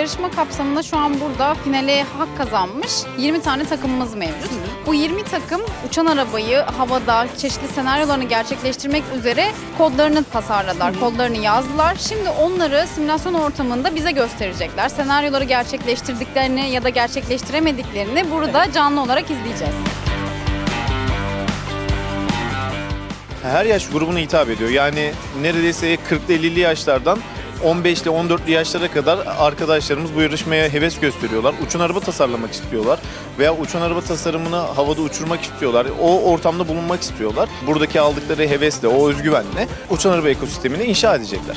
yarışma kapsamında şu an burada finale hak kazanmış 20 tane takımımız mevcut. Bu 20 takım uçan arabayı havada çeşitli senaryolarını gerçekleştirmek üzere kodlarını tasarladılar, kodlarını yazdılar. Şimdi onları simülasyon ortamında bize gösterecekler. Senaryoları gerçekleştirdiklerini ya da gerçekleştiremediklerini burada canlı olarak izleyeceğiz. Her yaş grubuna hitap ediyor. Yani neredeyse 40'lı 50'li yaşlardan 15'li 14'lü yaşlara kadar arkadaşlarımız bu yarışmaya heves gösteriyorlar. Uçan araba tasarlamak istiyorlar veya uçan araba tasarımını havada uçurmak istiyorlar. O ortamda bulunmak istiyorlar. Buradaki aldıkları hevesle, o özgüvenle uçan araba ekosistemini inşa edecekler.